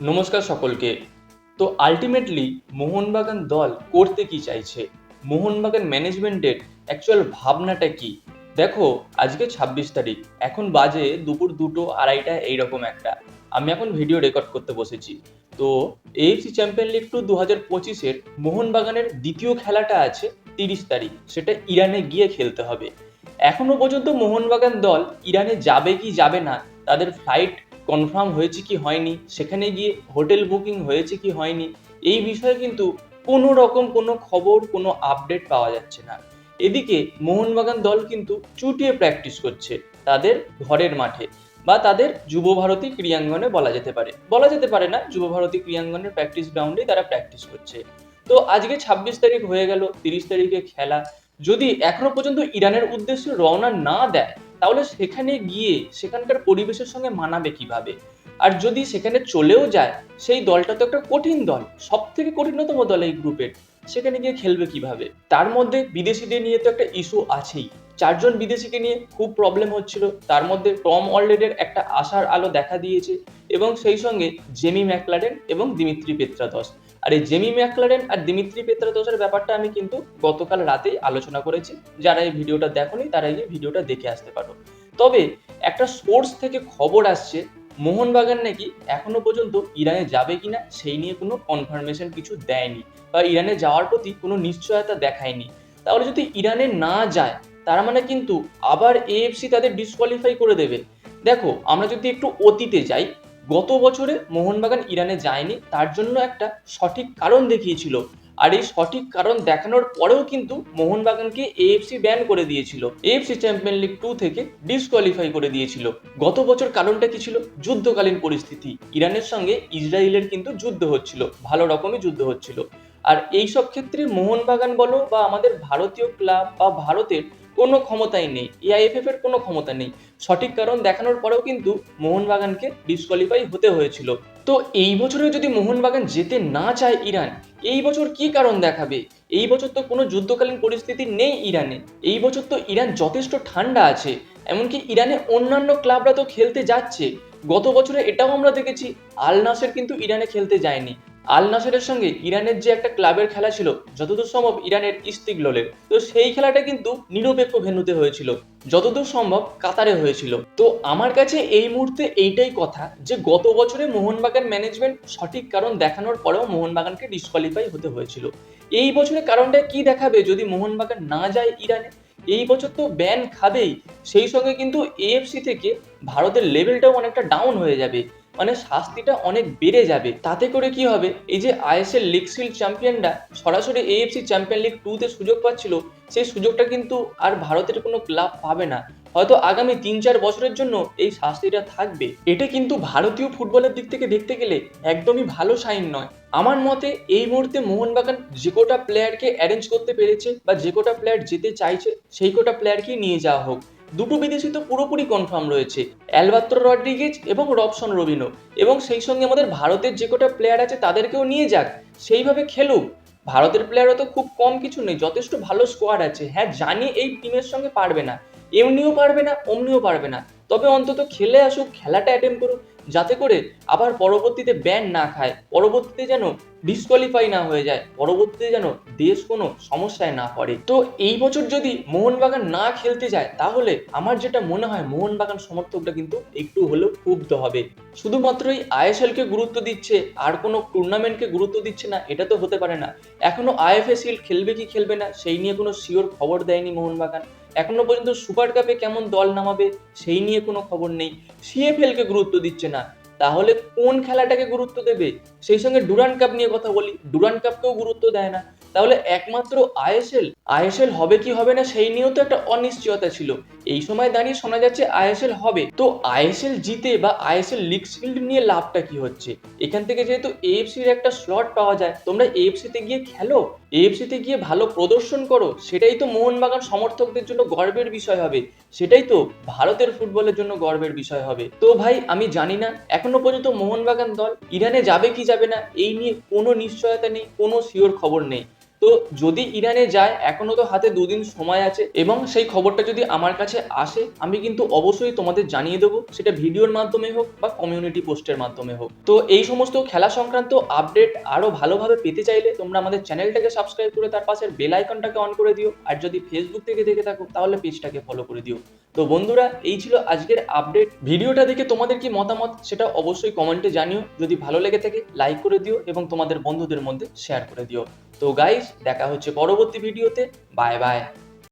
নমস্কার সকলকে। তো আলটিমেটলি মোহনবাগান দল করতে কি চাইছে? মোহনবাগান ম্যানেজমেন্টের অ্যাকচুয়াল ভাবনাটা কি? দেখো, আজকে ছাব্বিশ তারিখ, এখন বাজে দুপুর দুটো আড়াইটা এইরকম একটা। আমি এখন ভিডিও রেকর্ড করতে বসেছি। তো এএফসি চ্যাম্পিয়ন লিগ টু দু হাজার পঁচিশের মোহনবাগানের দ্বিতীয় খেলাটা আছে তিরিশ তারিখ, সেটা ইরানে গিয়ে খেলতে হবে। এখনও পর্যন্ত মোহনবাগান দল ইরানে যাবে কি যাবে না, তাদের ফ্লাইট কনফার্ম হয়েছে কি হয়নি, সেখানে গিয়ে হোটেল বুকিং হয়েছে কি হয়নি, এই বিষয়ে কিন্তু কোনো রকম কোনো খবর, কোনো আপডেট পাওয়া যাচ্ছে না। এদিকে মোহনবাগান দল কিন্তু চুটিয়ে প্র্যাকটিস করছে তাদের ঘরের মাঠে বা তাদের যুব ভারতী ক্রীড়াঙ্গনে বলা যেতে পারে। বলা যেতে পারে না যুব ভারতী ক্রীড়াঙ্গনের প্র্যাকটিস গ্রাউন্ডে তারা প্র্যাকটিস করছে। তো আজকে ছাব্বিশ তারিখ হয়ে গেল, তিরিশ তারিখে খেলা। যদি এখনও পর্যন্ত ইরানের উদ্দেশ্যে রওনা না দেয় তাহলে সেখানে গিয়ে সেখানকার পরিবেশের সঙ্গে মানাবে কীভাবে? আর যদি সেখানে চলেও যায়, সেই দলটা তো একটা কঠিন দল সব থেকে কঠিনতম দল এই গ্রুপের সেখানে গিয়ে খেলবে কীভাবে? তার মধ্যে বিদেশিদের নিয়ে তো একটা ইস্যু আছেই। চারজন বিদেশিকে নিয়ে খুব প্রবলেম হচ্ছিল। তার মধ্যে টম অলরেডের একটা আশার আলো দেখা দিয়েছে এবং সেই সঙ্গে জেমি ম্যাকলারেন এবং দিমিত্রি পেত্রাদস আর এই জেমি ম্যাকলারেন আর দিমিত্রি পেত্রাদসের ব্যাপারটা আমি কিন্তু গতকাল রাতেই আলোচনা করেছি। যারা এই ভিডিওটা দেখোনি, তারা এই ভিডিওটা দেখে আসতে পারো। তবে একটা সোর্স থেকে খবর আসছে, মোহনবাগান নাকি এখনও পর্যন্ত ইরানে যাবে কিনা সেই নিয়ে কোনো কনফার্মেশন কিছু দেয়নি বা ইরানে যাওয়ার প্রতি কোনো নিশ্চয়তা দেখায়নি। তাহলে যদি ইরানে না যায়, তার মানে কিন্তু আবার এএফসি তাদের ডিসকোয়ালিফাই করে দেবে। দেখো, আমরা যদি একটু অতীতে যাই গত বছরে মোহনবাগান ইরানে যায়নি, তার জন্য একটা সঠিক কারণ দেখিয়েছিল। আর এই সঠিক কারণ দেখানোর পরেও কিন্তু মোহনবাগানকে এএফসি ব্যান করে দিয়েছিল। এএফসি চ্যাম্পিয়ন লিগ টু থেকে ডিসকোয়ালিফাই করে দিয়েছিল। গত বছর কারণটা কি ছিল? যুদ্ধকালীন পরিস্থিতি। ইরানের সঙ্গে ইসরায়েলের কিন্তু যুদ্ধ হচ্ছিল, ভালো রকমই যুদ্ধ হচ্ছিল। আর এই সব ক্ষেত্রে মোহনবাগান বলো বা আমাদের ভারতীয় ক্লাব বা ভারতের কোনো ক্ষমতাই নেই এআইএফএফ এর কোনো ক্ষমতা নেই। সঠিক কারণ দেখানোর পরেও কিন্তু মোহনবাগানকে ডিসকোয়ালিফাই হতে হয়েছিল। তো এই বছরে যদি মোহনবাগান যেতে না চায় ইরান, এই বছর কি কারণ দেখাবে? এই বছর তো কোনো যুদ্ধকালীন পরিস্থিতি নেই ইরানে। এই বছর তো ইরান যথেষ্ট ঠান্ডা আছে। এমনকি ইরানে অন্যান্য ক্লাবরা তো খেলতে যাচ্ছে। গত বছরে এটাও আমরা দেখেছি আল নাসের কিন্তু ইরানে খেলতে যায়নি। আল নাসেরের সঙ্গে ইরানের যে একটা ক্লাবের খেলা ছিল, যতদূর সম্ভব ইরানের ইস্তিগললের তো সেই খেলাটা কিন্তু নিরপেক্ষ ভেন্যুতে হয়েছিল, যতদূর সম্ভব কাতারে হয়েছিল। তো আমার কাছে এই মুহূর্তে এইটাই কথা যে, গত বছরে মোহনবাগান ম্যানেজমেন্ট সঠিক কারণ দেখানোর পরেও মোহনবাগানকে ডিসকোয়ালিফাই হতে হয়েছিল। এই বছরে কারণটা কি দেখাবে যদি মোহনবাগান না যায় ইরানে? এই বছর তো ব্যান খাবেই। সেই সঙ্গে কিন্তু এএফসি থেকে ভারতের লেভেলটাও অনেকটা ডাউন হয়ে যাবে। মানে শাস্তিটা অনেক বেড়ে যাবে। তাতে করে কি হবে? এই যে আইএসএল লিগ সিল চ্যাম্পিয়নরা সরাসরি এএফসি চ্যাম্পিয়ন লিগ টুতে সুযোগ পাচ্ছিল, সেই সুযোগটা কিন্তু আর ভারতের কোনো ক্লাব পাবে না। হয়তো আগামী তিন চার বছরের জন্য এই শাস্তিটা থাকবে। এটা কিন্তু ভারতীয় ফুটবলের দিক থেকে দেখতে গেলে একদমই ভালো সাইন নয়। আমার মতে এই মুহূর্তে মোহনবাগান যে কোটা প্লেয়ারকে অ্যারেঞ্জ করতে পেরেছে বা যে কোটা প্লেয়ার যেতে চাইছে, সেই কোটা প্লেয়ারকেই নিয়ে যাওয়া হোক। দুটো বিদেশি তো পুরোপুরি কনফার্ম রয়েছে, অ্যালবাত্র রড্রিগেজ এবং রবসন রবিনো। এবং সেই সঙ্গে আমাদের ভারতের যে কটা প্লেয়ার আছে তাদেরকেও নিয়ে যাক, সেইভাবে খেলুক। ভারতের প্লেয়ারও তো খুব কম কিছু নেই, যথেষ্ট ভালো স্কোয়াড আছে। হ্যাঁ জানি এই টিমের সঙ্গে পারবে না। এমনিও পারবে না, অমনিও পারবে না। তবে অন্তত খেলে আসুক, খেলাটা অ্যাটেম্প করুক, যাতে করে আবার পরবর্তীতে ব্যান না খায়, পরবর্তীতে যেন ডিসকোয়ালিফাই না হয়ে যায়, পরবর্তীতে যেন দেশ কোনো সমস্যায় না পড়ে। তো এই বছর যদি মোহনবাগান না খেলতে যায়, তাহলে আমার যেটা মনে হয়, মোহনবাগান সমর্থকরা কিন্তু একটু হলেও ক্ষুব্ধ হবে। শুধুমাত্রই আইএসএল কে গুরুত্ব দিচ্ছে, আর কোনো টুর্নামেন্টকে গুরুত্ব দিচ্ছে না, এটা তো হতে পারে না। এখনও আইএফএসিএল খেলবে কি খেলবে না, সেই নিয়ে কোনো শিওর খবর দেয়নি মোহনবাগান। এখনও পর্যন্ত সুপার কাপে কেমন দল নামাবে সেই নিয়ে কোনো খবর নেই। সিএফএল কে গুরুত্ব দিচ্ছে না। তাহলে কোন খেলাটাকে গুরুত্ব দেবে? সেই সঙ্গে ডুরান কাপ নিয়ে কথা বলি। ডুরান কাপকেও গুরুত্ব দেয় না। তাহলে একমাত্র আইএসএল আইএসএল হবে কি হবে না সেই নিয়েও তো একটা অনিশ্চয়তা ছিল। এই সময় দাঁড়িয়ে শোনা যাচ্ছে আইএসএল হবে। তো আইএসএল জিতে বা আইএসএল লিগ শিল্ড নিয়ে লাভটা কি হচ্ছে? এখান থেকে যেহেতু এএফসির একটা স্লট পাওয়া যায়, তোমরা এএফসি তে গিয়ে খেলো। এএফসি তে গিয়ে ভালো প্রদর্শন করো। সেটাই তো মোহনবাগান সমর্থকদের জন্য গর্বের বিষয় হবে। সেটাই তো ভারতের ফুটবলের জন্য গর্বের বিষয় হবে। তো ভাই, আমি জানি না, এখনও পর্যন্ত মোহনবাগান দল ইরানে যাবে কি যাবে না, এই নিয়ে কোনো নিশ্চয়তা নেই, কোনো শিওর খবর নেই। তো যদি ইরানে যায়, এখনও তো হাতে দুদিন সময় আছে এবং সেই খবরটা যদি আমার কাছে আসে, আমি কিন্তু অবশ্যই তোমাদের জানিয়ে দেবো। সেটা ভিডিওর মাধ্যমে হোক বা কমিউনিটি পোস্টের মাধ্যমে হোক। তো এই সমস্ত খেলা সংক্রান্ত আপডেট আরও ভালোভাবে পেতে চাইলে তোমরা আমাদের চ্যানেলটাকে সাবস্ক্রাইব করে তার পাশের বেল আইকনটাকে অন করে দিও। আর যদি ফেসবুক থেকে দেখে থাকো, তাহলে পেজটাকে ফলো করে দিও। তো বন্ধুরা, এই ছিল আজকের আপডেট ভিডিওটা দেখে তোমাদের কি মতামত সেটা অবশ্যই কমেন্টে জানিও। যদি ভালো লেগে থাকে লাইক করে দিও এবং তোমাদের বন্ধুদের মধ্যে শেয়ার করে দিও। তো গাইস দেখা হচ্ছে পরবর্তী ভিডিওতে। Bye bye.